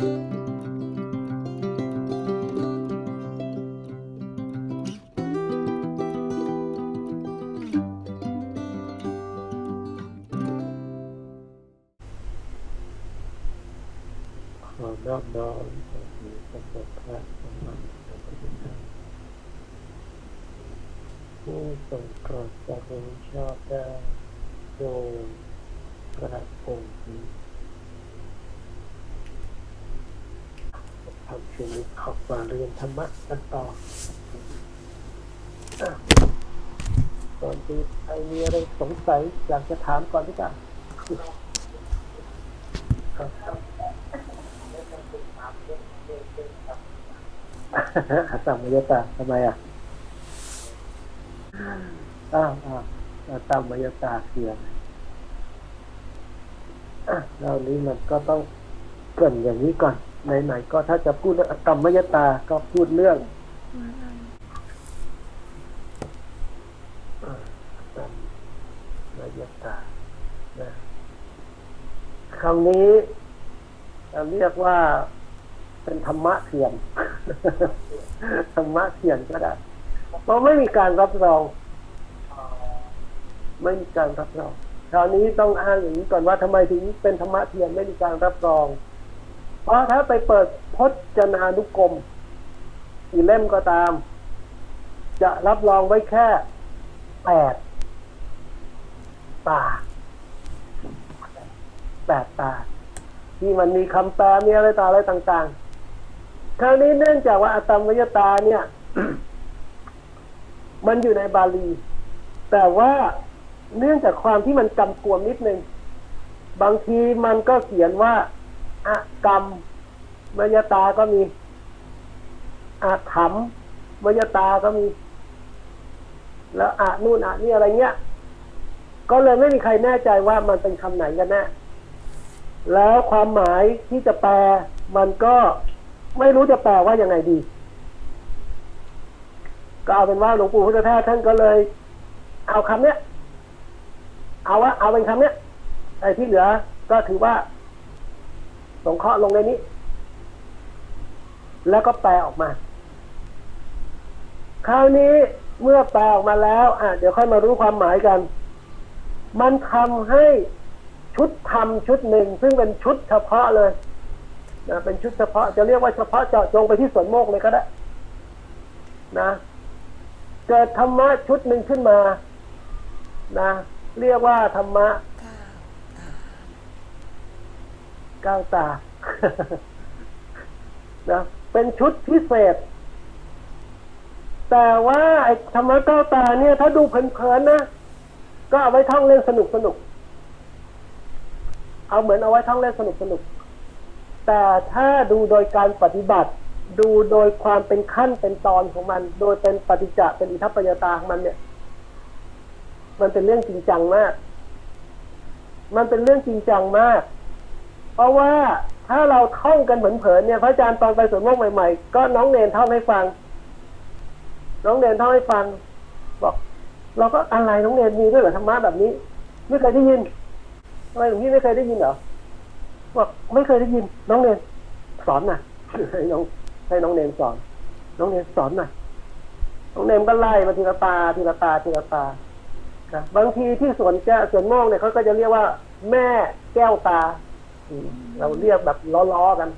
ขอนอบน้อมต่อมีพระพุทธพระธรรมพระพุทธเจ้าผู้ทรงโปรดจะรู้ชอบได้โดยพระองค์นี้ ทำชีวิตออกมาเรียนธรรมะกันต่อก่อนที่ใครมีอะไรสงสัยอยากจะถามก่อนที่จะอาตามยตาทำไมอะอ้าวอ้าวอาตามยตาเสียงอะเรานี้มันก็ต้องเกินอย่างนี้ก่อน ไหนๆก็ถ้าจะพูดเรื่องอตมยตาก็พูดเรื่องอะอตมยตานะคำนี้เราเรียกว่าเป็นธรรมะเทียนธรรมะเทียนก็ได้เพราะไม่มีการรับรองไม่มีการรับรองคราวนี้ต้องอ้างอย่างนี้ก่อนว่าทำไมถึงเป็นธรรมะเทียนไม่มีการรับรอง เพราะถ้าไปเปิดพจนานุกรมกี่เล่มก็ตาม จะรับรองไว้แค่แปดตาแปดตา ที่มันมีคำแปลมีอะไรต่อะไรต่างๆคราวนี้เนื่องจากว่าอตมวยตาเนี่ย มันอยู่ในบาลี แต่ว่าเนื่องจากความที่มันกำกวมนิดนึง บางทีมันก็เขียนว่า อะกรรมมยตาก็มีอาถรรมมยตาก็มี แล้วอะนู่นอะนี่อะไรเงี้ย ก็เลยไม่มีใครแน่ใจว่ามันเป็นคำไหนกันแน่แล้วความหมายที่จะแปล มันก็ไม่รู้จะแปลว่ายังไงดี ก็เอาเป็นว่าหลวงปู่พุทธทาสท่านก็เลย เอาคำเนี้ย เอาว่าเอาเป็นคำเนี้ยไอ้ที่เหลือก็ถือว่า สงเคราะห์ลงในนี้ แล้วก็แปลออกมา คราวนี้เมื่อแปลออกมาแล้ว อะ เดี๋ยวค่อยมารู้ความหมายกัน มันทำให้ชุดธรรมชุดหนึ่ง ซึ่งเป็นชุดเฉพาะเลยนะเป็นชุดเฉพาะจะเรียกว่าเฉพาะเจาะจงไปที่สวนโมกเลยก็ได้นะเกิดธรรมะชุดหนึ่งขึ้นมานะเรียกว่าธรรมะ ก้าวตานะเป็นชุดพิเศษ แต่ว่าไอ้ธรรมะก้าวตาเนี่ย ถ้าดูเพลินๆนะก็เอาไว้ท่องเล่นสนุกสนุกเอาเหมือนเอาไว้ท่องเล่นสนุกสนุก แต่ถ้าดูโดยการปฏิบัติ ดูโดยความเป็นขั้นเป็นตอนของมัน โดยเป็นปฏิจจะเป็นอิทัปปัญญาตาของมันเนี่ย มันเป็นเรื่องจริงจังมาก มันเป็นเรื่องจริงจังมาก เพราะว่าถ้าเราท่องกันเหมือนเผินเนี่ยพระอาจารย์ตอนไปสวนโมกใหม่ ๆ ก็น้องเนนท่องให้ฟัง น้องเนนท่องให้ฟัง บอก เราก็อะไรน้องเนนมีด้วยเหรอธรรมะแบบนี้ ไม่เคยได้ยินทำไมหลวงพี่ไม่เคยได้ยินเหรอบอกไม่เคยได้ยิน น้องเนนสอนน่ะให้น้องให้น้องเนนสอน น้องเนนสอนน่ะน้องเนนก็ไล่มาทีละตาทีละตาทีละตานะบางทีที่สวนแก้วสวนโมกเนี่ยเขาก็จะเรียกว่า แม่แก้วตา เราเรียกแบบล้อๆกัน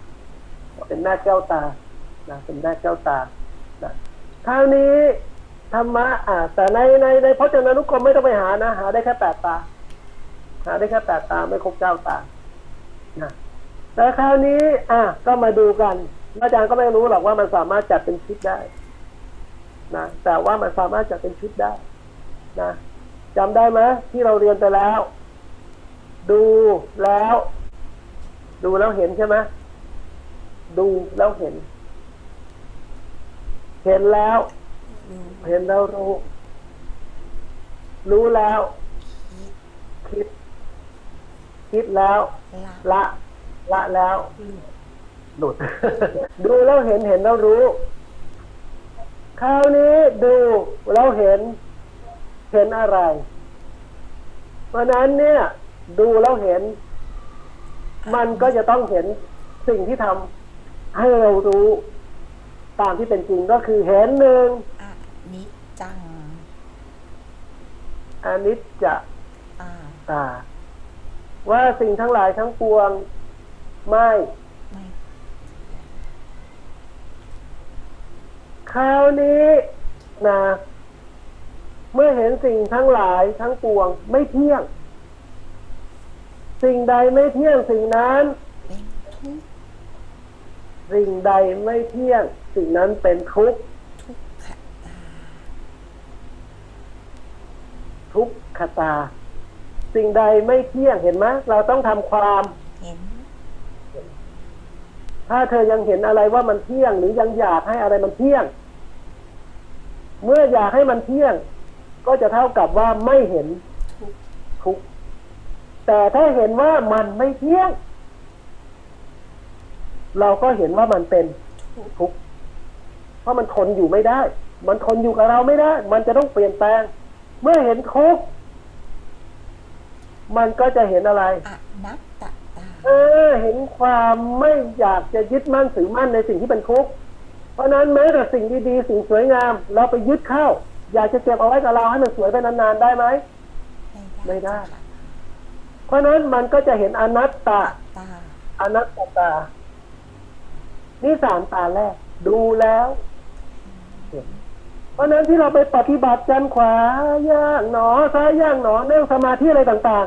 เป็นแม่แก้วตานะเป็นแม่แก้วตานะคราวนี้ธรรมะอ่าแต่ในในในพจนานุกรมไม่ต้องไปหานะ หาได้แค่แปดตา หาได้แค่แปดตาไม่ครบเก้าตานะแต่คราวนี้ อะก็มาดูกันอาจารย์ก็ไม่รู้หรอกว่ามันสามารถจัดเป็นชุดได้ นะแต่ว่ามันสามารถจัดเป็นชุดได้ นะจำได้ไหมที่เราเรียนไปแล้ว ดูแล้ว ดูแล้วเห็นใช่ไหมดูแล้วเห็น เห็นแล้ว เห็นแล้วรู้ รู้แล้ว คิด คิดแล้ว ละ ละละแล้ว หลุด ดูแล้วเห็นเห็นแล้วรู้คราวนี้ดูแล้วเห็น เห็นอะไร เพราะฉะนั้นเนี่ย ดูแล้วเห็น มันก็จะต้องเห็นสิ่งที่ทำให้เรารู้ตามที่เป็นจริงก็คือเห็นหนึ่งอะนิจจังอนิจจตาตาว่าสิ่งทั้งหลายทั้งปวงไม่ไม่คราวนี้นะเมื่อเห็นสิ่งทั้งหลายทั้งปวงไม่เที่ยง สิ่งใดไม่เที่ยงสิ่งนั้นทุกสิ่งใดไม่เที่ยง สิ่งนั้นเป็นทุกข์ทุกขตาทุกขตาสิ่งใดไม่เที่ยงเห็นไหมเราต้องทำความเห็นถ้าเธอยังเห็นอะไรว่ามันเที่ยง หรือยังอยากให้อะไรมันเที่ยง เมื่ออยากให้มันเที่ยง ก็จะเท่ากับว่าไม่เห็นทุกข์ทุกข์ แต่ถ้าเห็นว่ามันไม่เที่ยง เราก็เห็นว่ามันเป็นทุกข์ทุกข์เพราะมันทนอยู่ไม่ได้ มันทนอยู่กับเราไม่ได้ มันจะต้องเปลี่ยนแปลง เมื่อเห็นทุกข์มันก็จะเห็นอะไรอนัตตตาเออ เห็นความไม่อยากจะยึดมั่นถือมั่นในสิ่งที่เป็นทุกข์เพราะฉะนั้นแม้แต่สิ่งดีๆสิ่งสวยงาม เราไปยึดเข้า อยากจะเก็บเอาไว้กับเราให้มันสวยไปนานๆได้ไหม ไม่ได้ค่ะเพ ราะฉะนั้นมันก็จะเห็นอนัตตาตา อนัตตา นี่สามตาแรก ดูแล้วเห็นเพราะฉะนั้นที่เราไปปฏิบัติกันขวาย่างหนอซ้ายย่างหนอนั่งสมาธิอะไรต่าง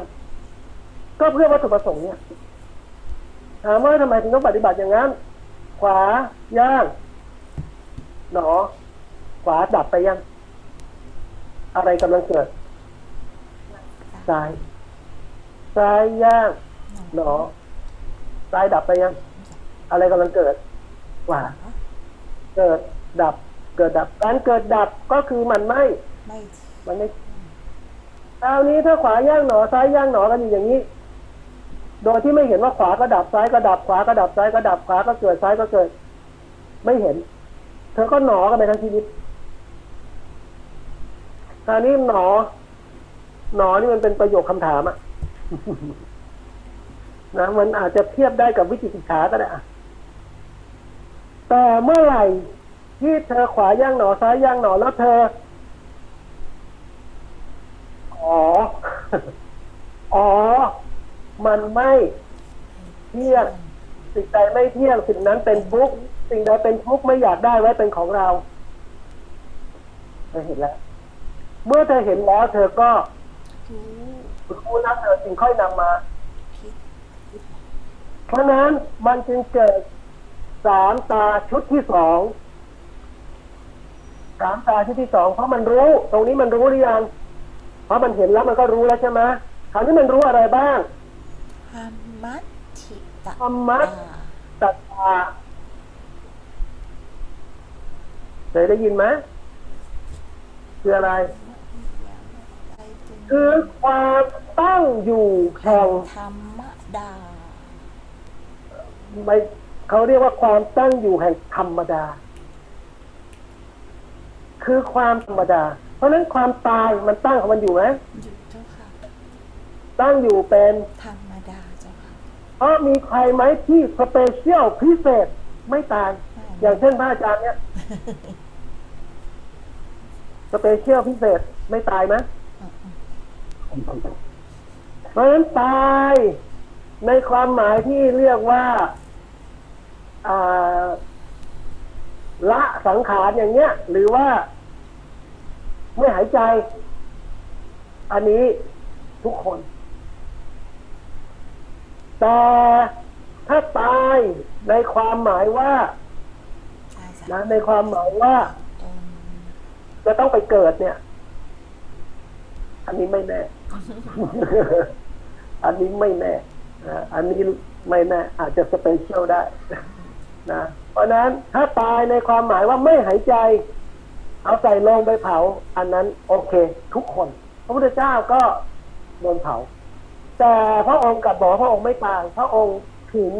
ๆ ก็เพื่อวัตถุประสงค์เนี่ยถามว่าทำไมถึงต้องปฏิบัติอย่างนั้น ขวาย่างหนอ ขวาดับไปยัง อะไรกำลังเกิดซ้าย ซ้ายย่างหนอซ้ายดับไปยัง อะไรกำลังเกิดขวาเกิดดับ เกิดดับ การเกิดดับก็คือมันไม่ไม่มันไม่คราวนี้ถ้าขวาย่างหนอซ้ายย่างหนอกันอยู่อย่างนี้ โดยที่ไม่เห็นว่าขวาก็ดับซ้ายก็ดับขวาก็ดับซ้ายก็ดับขวาก็เกิดซ้ายก็เกิด ไม่เห็น เธอก็หนอกันไปทั้งชีวิตคราวนี้หนอ หนอนี่มันเป็นประโยคคำถามอะ นะมันอาจจะเทียบได้กับวิจิกิจฉาก็ได้อะแต่เมื่อไหร่ที่เธอขวาย่างหนอซ้ายย่างหนอแล้วเธอ อ๋อ อ๋อ มันไม่เที่ยงสิ่งใดไม่เที่ยงสิ่งนั้นเป็นทุกสิ่งใดเป็นทุกข์ไม่อยากได้ไว้เป็นของเราเธอเห็นแล้ว เมื่อเธอเห็นแล้ว เธอก็ รู้รู้แล้วเธอจึงค่อยนำมาพิษเพราะฉะนั้นมันจึงเกิดสามตาชุดที่สองสามตาชุดที่สองเพราะมันรู้ ตรงนี้มันรู้หรือยังเพราะมันเห็นแล้วมันก็รู้แล้วใช่ไหมคราวนี้มันรู้อะไรบ้างธรรมัตถิตธรรมะตาตัตตาเคยได้ยินไหมคืออะไรใจเป็น คือความตั้งอยู่แห่งธรรมดา ไม่เขาเรียกว่าความตั้งอยู่แห่งธรรมดา คือความธรรมดา เพราะฉะนั้นความตายมันตั้งของมันอยู่ไหมหยุดเจ้าค่ะ ตั้งอยู่เป็นธรรมดาเจ้าค่ะเพราะมีใครไหมที่สเปเชียลพิเศษไม่ตาย อย่างเช่นพระอาจารย์เนี่ยสเปเชียลพิเศษไม่ตายไหม เพราะฉะนั้นตายในความหมายที่เรียกว่าอ่าละสังขารอย่างเงี้ย หรือว่าไม่หายใจ อันนี้ทุกคน แต่ถ้าตายในความหมายว่าใช่จ้ะนะในความหมายว่าตนจะต้องไปเกิดเนี่ย อันนี้ไม่แน่ อันนี้ไม่แน่นะอันนี้ไม่แน่ อาจจะสเปเชียลได้นะเพราะฉะนั้นถ้าตายในความหมายว่าไม่หายใจ เอาใส่ลงไปเผา อันนั้นโอเค ทุกคน พระพุทธเจ้าก็โดนเผา แต่พระองค์กลับบอกว่าพระองค์ไม่ตายพระองค์ถึง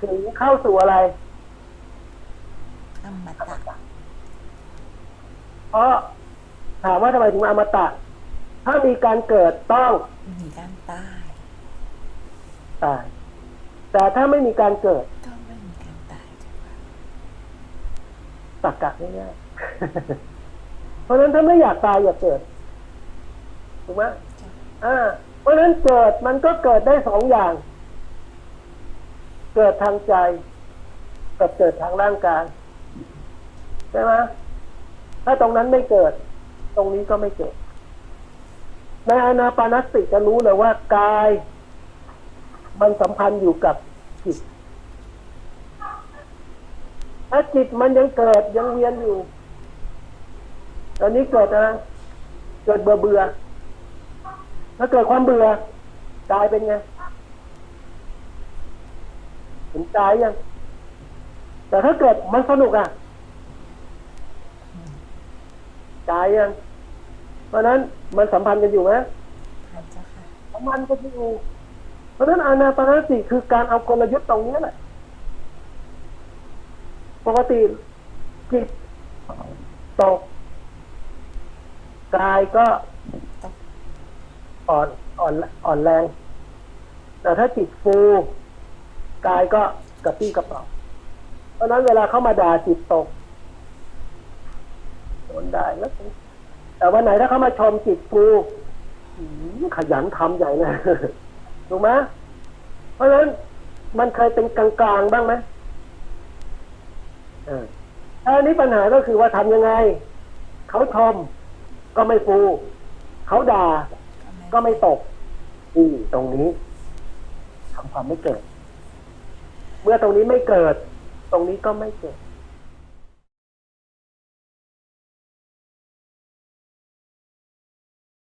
ถึงเข้าสู่อะไรอมตะเพราะถามว่าทำไมถึงอมตะ ถ้ามีการเกิดต้องมีการตายตายแแต่ถ้าไม่มีการเกิดก็ไม่มีการตายเจ้าค่ะตักกะง่ายๆเพราะฉะนั้นถ้าไม่อยากตายอย่าเกิดถูกไหมเจ้าอ่า เพราะฉะนั้นเกิดมันก็เกิดได้สองอย่าง เกิดทางใจ กับเกิดทางร่างกายใช่ไหมถ้าตรงนั้นไม่เกิด ตรงนี้ก็ไม่เกิด ในอานาปานสติจะรู้เลยว่ากาย มันสัมพันธ์อยู่กับจิตถ้าจิตมันยังเกิดยังเวียนอยู่ ตอนนี้เกิดอะไรเกิดเบื่อเบื่อถ้าเกิดความเบื่อกายเป็นไงเห็นกายยังแต่ถ้าเกิดมันสนุกอะกายยัง เพราะฉะนั้นมันสัมพันธ์กันอยู่ไหมพันเจ้าค่ะสัมพันธ์กันอยู่เพราะฉะนั้นอานาปานสติคือการเอากลยุทธ์ตรงนี้แหละปกติจิตตกกายก็ตกอ่อนอ่อนอ่อนแรง แต่ถ้าจิตฟูกายก็กระปี้กระเป๋าเพราะฉะนั้นเวลาเข้ามาด่าจิตตกโดนด่าแล้ว แต่วันไหนถ้าเขามาชมจิตฟูขยันทำใหญ่เลยถูกไหมเพราะฉะนั้นมันเคยเป็นกลางๆบ้างไหมออถ้าอันนี้ปัญหาก็คือว่าทำยังไง เขาชมก็ไม่ฟู เขาด่า ก็ไม่ตกอืมตรงนี้ทำความไม่เกิด เมื่อตรงนี้ไม่เกิด ตรงนี้ก็ไม่เกิด